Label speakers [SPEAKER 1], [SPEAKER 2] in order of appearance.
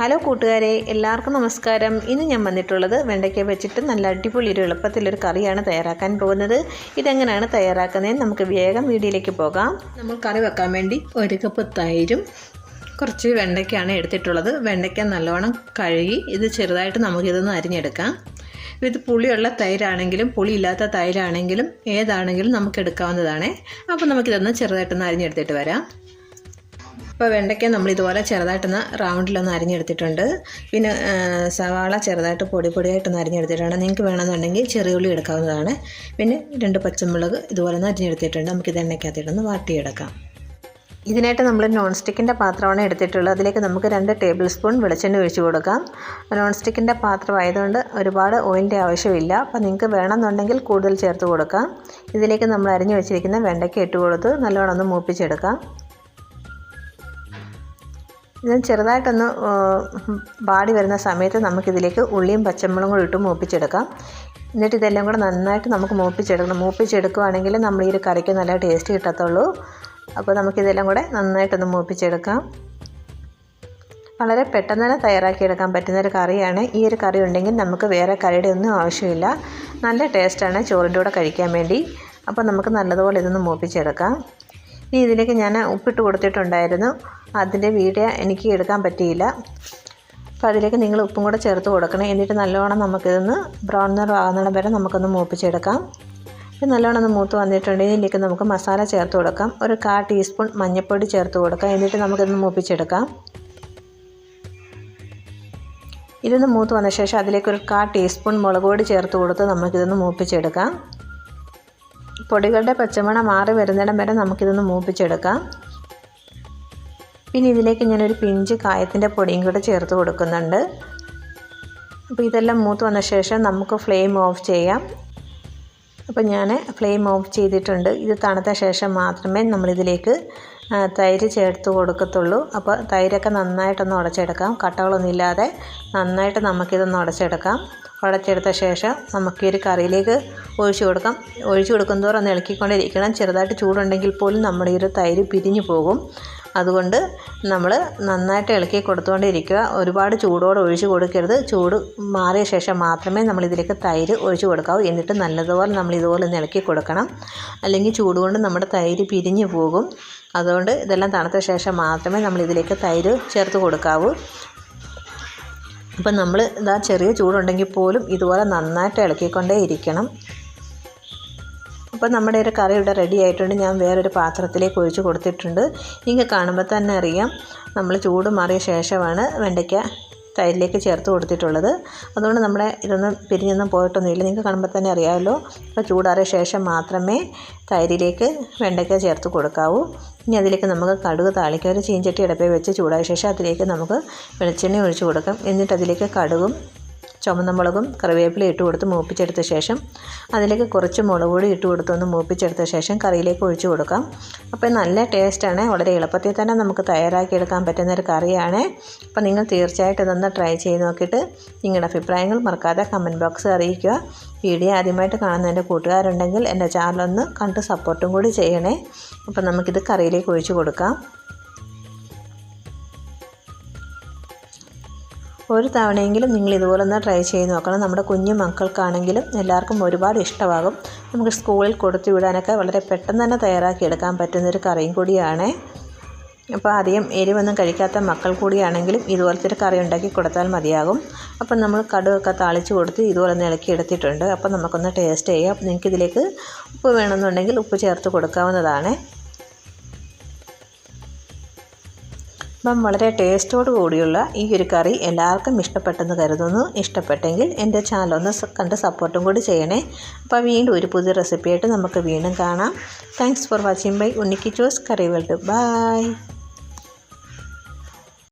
[SPEAKER 1] Hello കൂട്ടുകാരെ എല്ലാവർക്കും നമസ്കാരം. ഇന്ന് ഞാൻ വന്നിട്ടുള്ളത് വെണ്ടയ്ക്ക വെച്ചിട്ട് നല്ല അടിപൊളി ഒരു എളുപ്പത്തിലൊരു കറിയാണ് തയ്യാറാക്കാൻ പോകുന്നത്. ഇതെങ്ങനെയാണ് തയ്യാറാക്കുന്നതെന്ന് നമുക്ക് വേഗം വീഡിയോയിലേക്ക് പോകാം. നമ്മൾ കറി വെക്കാൻ വേണ്ടി ഒരു കപ്പ് തൈരും കുറച്ച് വെണ്ടയ്ക്കാണ് എടുത്തിട്ടുള്ളത്. വെണ്ടയ്ക്ക നല്ലോണം കഴുകി ഇത് ചെറുതായിട്ട് നമുക്കിതൊന്ന് അരിഞ്ഞെടുക്കാം. ഇത് പുളിയുള്ള തൈരാണെങ്കിലും പുളിയില്ലാത്ത തൈരാണെങ്കിലും ഏതാണെങ്കിലും നമുക്ക് എടുക്കാവുന്നതാണ്. അപ്പോൾ നമുക്കിതൊന്ന് ചെറുതായിട്ടൊന്ന് അരിഞ്ഞെടുത്തിട്ട് വരാം. ഇപ്പോൾ വെണ്ടയ്ക്ക നമ്മൾ ഇതുപോലെ ചെറുതായിട്ടൊന്ന് റൗണ്ടിലൊന്ന് അരിഞ്ഞെടുത്തിട്ടുണ്ട്. പിന്നെ സവാള ചെറുതായിട്ട് പൊടി പൊടിയായിട്ടൊന്ന് അരിഞ്ഞെടുത്തിട്ടുണ്ട്. നിങ്ങൾക്ക് വേണമെന്നുണ്ടെങ്കിൽ ചെറിയ ഉള്ളി എടുക്കാവുന്നതാണ്. പിന്നെ രണ്ട് പച്ചമുളക് ഇതുപോലെ ഒന്ന് അരിഞ്ഞെടുത്തിട്ടുണ്ട്. നമുക്കിത് എണ്ണയ്ക്കകത്തിട്ടൊന്ന് വാട്ടിയെടുക്കാം. ഇതിനായിട്ട് നമ്മൾ നോൺ സ്റ്റിക്കിന്റെ പാത്രമാണ് എടുത്തിട്ടുള്ളത്. അതിലേക്ക് നമുക്ക് രണ്ട് ടേബിൾ സ്പൂൺ വെളിച്ചെണ്ണ ഒഴിച്ചു കൊടുക്കാം. നോൺ സ്റ്റിക്കിന്റെ പാത്രം ആയതുകൊണ്ട് ഒരുപാട് ഓയിലിന്റെ ആവശ്യമില്ല. അപ്പോൾ നിങ്ങൾക്ക് വേണമെന്നുണ്ടെങ്കിൽ കൂടുതൽ ചേർത്ത് കൊടുക്കാം. ഇതിലേക്ക് നമ്മൾ അരിഞ്ഞു വെച്ചിരിക്കുന്ന വെണ്ടയ്ക്ക ഇട്ട് കൊടുത്ത് നല്ലോണം ഒന്ന് മൂപ്പിച്ചെടുക്കാം. ഇത് ചെറുതായിട്ടൊന്ന് വാടി വരുന്ന സമയത്ത് നമുക്കിതിലേക്ക് ഉള്ളിയും പച്ചമുളകും കൂടി ഇട്ട് മൂപ്പിച്ചെടുക്കാം. എന്നിട്ട് ഇതെല്ലാം കൂടെ നന്നായിട്ട് നമുക്ക് മൂപ്പിച്ചെടുക്കണം. മൂപ്പിച്ചെടുക്കുകയാണെങ്കിൽ നമ്മൾ ഈ ഒരു കറിക്ക് നല്ല ടേസ്റ്റ് കിട്ടത്തുള്ളൂ. അപ്പോൾ നമുക്കിതെല്ലാം കൂടെ നന്നായിട്ടൊന്ന് മൂപ്പിച്ചെടുക്കാം. വളരെ പെട്ടെന്ന് തന്നെ തയ്യാറാക്കിയെടുക്കാൻ പറ്റുന്ന ഒരു കറിയാണ്. ഈ ഒരു കറി ഉണ്ടെങ്കിൽ നമുക്ക് വേറെ കറിയുടെ ഒന്നും ആവശ്യമില്ല. നല്ല ടേസ്റ്റാണ് ചോറിന്റെ കൂടെ കഴിക്കാൻ വേണ്ടി. അപ്പോൾ നമുക്ക് നല്ലതുപോലെ ഇതൊന്ന് മൂപ്പിച്ചെടുക്കാം. ഇനി ഇതിലേക്ക് ഞാൻ ഉപ്പിട്ട് കൊടുത്തിട്ടുണ്ടായിരുന്നു. അതിന്റെ വീഡിയോ എനിക്ക് എടുക്കാൻ പറ്റിയില്ല. അപ്പോൾ അതിലേക്ക് നിങ്ങൾ ഉപ്പും കൂടെ ചേർത്ത് കൊടുക്കണം. എന്നിട്ട് നല്ലോണം നമുക്കിതൊന്ന് ബ്രൗൺ നിറമാകുന്നിടം വരെ നമുക്കൊന്ന് മൂപ്പിച്ചെടുക്കാം. ഇത് നല്ലോണം ഒന്ന് മൂത്ത് വന്നിട്ടുണ്ടെങ്കിൽ ഇതിലേക്ക് നമുക്ക് മസാല ചേർത്ത് കൊടുക്കാം. ഒരു കാ ടീസ്പൂൺ മഞ്ഞൾപ്പൊടി ചേർത്ത് കൊടുക്കാം. എന്നിട്ട് നമുക്കിതൊന്ന് മൂപ്പിച്ചെടുക്കാം. ഇതൊന്ന് മൂത്ത് വന്ന ശേഷം അതിലേക്ക് ഒരു കാ ടീസ്പൂൺ മുളക് പൊടി ചേർത്ത് കൊടുത്ത് നമുക്കിതൊന്ന് മൂപ്പിച്ചെടുക്കാം. പൊടികളുടെ പച്ചമണ മാറി വരുന്നിടം വരെ നമുക്കിതൊന്ന് മൂപ്പിച്ചെടുക്കാം. പിന്നെ ഇതിലേക്ക് ഞാനൊരു പിഞ്ച് കായത്തിന്റെ പൊടിയും കൂടെ ചേർത്ത് കൊടുക്കുന്നുണ്ട്. അപ്പോൾ ഇതെല്ലാം മൂത്ത് വന്ന ശേഷം നമുക്ക് ഫ്ലെയിം ഓഫ് ചെയ്യാം. അപ്പോൾ ഞാൻ ഫ്ലെയിം ഓഫ് ചെയ്തിട്ടുണ്ട്. ഇത് തണുത്ത ശേഷം മാത്രമേ നമ്മളിതിലേക്ക് തൈര് ചേർത്ത് കൊടുക്കത്തുള്ളൂ. അപ്പോൾ തൈരൊക്കെ നന്നായിട്ടൊന്ന് ഉടച്ചെടുക്കാം. കട്ടകളൊന്നും ഇല്ലാതെ നന്നായിട്ട് നമുക്കിതൊന്ന് ഉടച്ചെടുക്കാം. ഉടച്ചെടുത്ത ശേഷം നമുക്ക് ഒരു കറിയിലേക്ക് ഒഴിച്ചു കൊടുക്കാം. ഒഴിച്ചു കൊടുക്കുന്തോറും ഒന്ന് ഇളക്കിക്കൊണ്ടിരിക്കണം. ചെറുതായിട്ട് ചൂടുണ്ടെങ്കിൽ പോലും നമ്മുടെ ഈ ഒരു തൈര് പിരിഞ്ഞു പോകും. അതുകൊണ്ട് നമ്മൾ നന്നായിട്ട് ഇളക്കി കൊടുത്തുകൊണ്ടിരിക്കുക. ഒരുപാട് ചൂടോടെ ഒഴിച്ച് കൊടുക്കരുത്. ചൂട് മാറിയ ശേഷം മാത്രമേ നമ്മൾ ഇതിലേക്ക് തൈര് ഒഴിച്ച് കൊടുക്കാവൂ. എന്നിട്ട് നല്ലതുപോലെ നമ്മൾ ഇതുപോലെ ഒന്ന് ഇളക്കി കൊടുക്കണം. അല്ലെങ്കിൽ ചൂടുകൊണ്ട് നമ്മുടെ തൈര് പിരിഞ്ഞു പോകും. അതുകൊണ്ട് ഇതെല്ലാം തണുത്ത ശേഷം മാത്രമേ നമ്മൾ ഇതിലേക്ക് തൈര് ചേർത്ത് കൊടുക്കാവൂ. അപ്പം നമ്മൾ ഇതാ ചെറിയ ചൂടുണ്ടെങ്കിൽ പോലും ഇതുപോലെ നന്നായിട്ട് ഇളക്കിക്കൊണ്ടേ ഇരിക്കണം അപ്പോൾ നമ്മുടെ ഒരു കറി ഇവിടെ റെഡി ആയിട്ടുണ്ട്. ഞാൻ വേറൊരു പാത്രത്തിലേക്ക് ഒഴിച്ച് കൊടുത്തിട്ടുണ്ട്. നിങ്ങൾക്ക് കാണുമ്പോൾ തന്നെ അറിയാം. നമ്മൾ ചൂട് മാറിയ ശേഷമാണ് വെണ്ടയ്ക്ക തൈരിലേക്ക് ചേർത്ത് കൊടുത്തിട്ടുള്ളത്. അതുകൊണ്ട് നമ്മളെ ഇതൊന്നും പിരിഞ്ഞൊന്നും പോയിട്ടൊന്നുമില്ല. നിങ്ങൾക്ക് കാണുമ്പോൾ തന്നെ അറിയാമല്ലോ. അപ്പോൾ ചൂടാറിയ ശേഷം മാത്രമേ തൈരിലേക്ക് വെണ്ടയ്ക്ക ചേർത്ത് കൊടുക്കാവൂ. ഇനി അതിലേക്ക് നമുക്ക് കടുക് താളിക്കാൻ ഒരു ചീഞ്ചട്ടി ഇടപ്പേ വെച്ച് ചൂടായ ശേഷം അതിലേക്ക് നമുക്ക് വെളിച്ചെണ്ണ ഒഴിച്ച് കൊടുക്കാം. എന്നിട്ട് അതിലേക്ക് കടുകും ചുമന്ന മുളകും കറിവേപ്പില ഇട്ട് കൊടുത്ത് മൂപ്പിച്ചെടുത്ത ശേഷം അതിലേക്ക് കുറച്ച് മുളക് പൊടി ഇട്ട് കൊടുത്തൊന്ന് മൂപ്പിച്ചെടുത്ത ശേഷം കറിയിലേക്ക് ഒഴിച്ച് കൊടുക്കാം. അപ്പോൾ നല്ല ടേസ്റ്റാണ്. വളരെ എളുപ്പത്തിൽ തന്നെ നമുക്ക് തയ്യാറാക്കിയെടുക്കാൻ പറ്റുന്ന ഒരു കറിയാണ്. അപ്പോൾ നിങ്ങൾ തീർച്ചയായിട്ടും ഇതൊന്ന് ട്രൈ ചെയ്ത് നോക്കിയിട്ട് നിങ്ങളുടെ അഭിപ്രായങ്ങൾ മറക്കാതെ കമന്റ് ബോക്സ് അറിയിക്കുക. വീഡിയോ ആദ്യമായിട്ട് കാണുന്ന എന്റെ കൂട്ടുകാരുണ്ടെങ്കിൽ എന്റെ ചാനലൊന്ന് കണ്ട് സപ്പോർട്ടും കൂടി ചെയ്യണേ. അപ്പോൾ നമുക്കിത് കറിയിലേക്ക് ഒഴിച്ച് കൊടുക്കാം. ഒരു തവണയെങ്കിലും നിങ്ങൾ ഇതുപോലെ ഒന്ന് ട്രൈ ചെയ്ത് നോക്കണം. നമ്മുടെ കുഞ്ഞു മക്കൾക്കാണെങ്കിലും എല്ലാവർക്കും ഒരുപാട് ഇഷ്ടമാകും. നമുക്ക് സ്കൂളിൽ കൊടുത്തു വിടാനൊക്കെ വളരെ പെട്ടെന്ന് തന്നെ തയ്യാറാക്കി എടുക്കാൻ പറ്റുന്നൊരു കറിയും കൂടിയാണ്. അപ്പോൾ അധികം എരിവൊന്നും കഴിക്കാത്ത മക്കൾ കൂടിയാണെങ്കിലും ഇതുപോലത്തെ ഒരു കറി ഉണ്ടാക്കി കൊടുത്താൽ മതിയാകും. അപ്പം നമ്മൾ കടുവൊക്കെ താളിച്ച് കൊടുത്ത് ഇതുപോലെ ഒന്ന് ഇളക്കി എടുത്തിട്ടുണ്ട്. അപ്പോൾ നമുക്കൊന്ന് ടേസ്റ്റ് ചെയ്യാം. നിങ്ങൾക്ക് ഇതിലേക്ക് ഉപ്പ് വേണമെന്നുണ്ടെങ്കിൽ ഉപ്പ് ചേർത്ത് കൊടുക്കാവുന്നതാണ്. അപ്പം വളരെ ടേസ്റ്റോട് കൂടിയുള്ള ഈ ഒരു കറി എല്ലാവർക്കും ഇഷ്ടപ്പെട്ടെന്ന് കരുതുന്നു. ഇഷ്ടപ്പെട്ടെങ്കിൽ എന്റെ ചാനൽ ഒന്ന് കണ്ട് സപ്പോർട്ടും കൂടി ചെയ്യണേ. അപ്പോൾ വീണ്ടും ഒരു പുതിയ റെസിപ്പിയായിട്ട് നമുക്ക് വീണ്ടും കാണാം. താങ്ക്സ് ഫോർ വാച്ചിങ് ബൈ ഉണ്ണിക്കി ചോസ് കറി വേൾഡ് ബൈ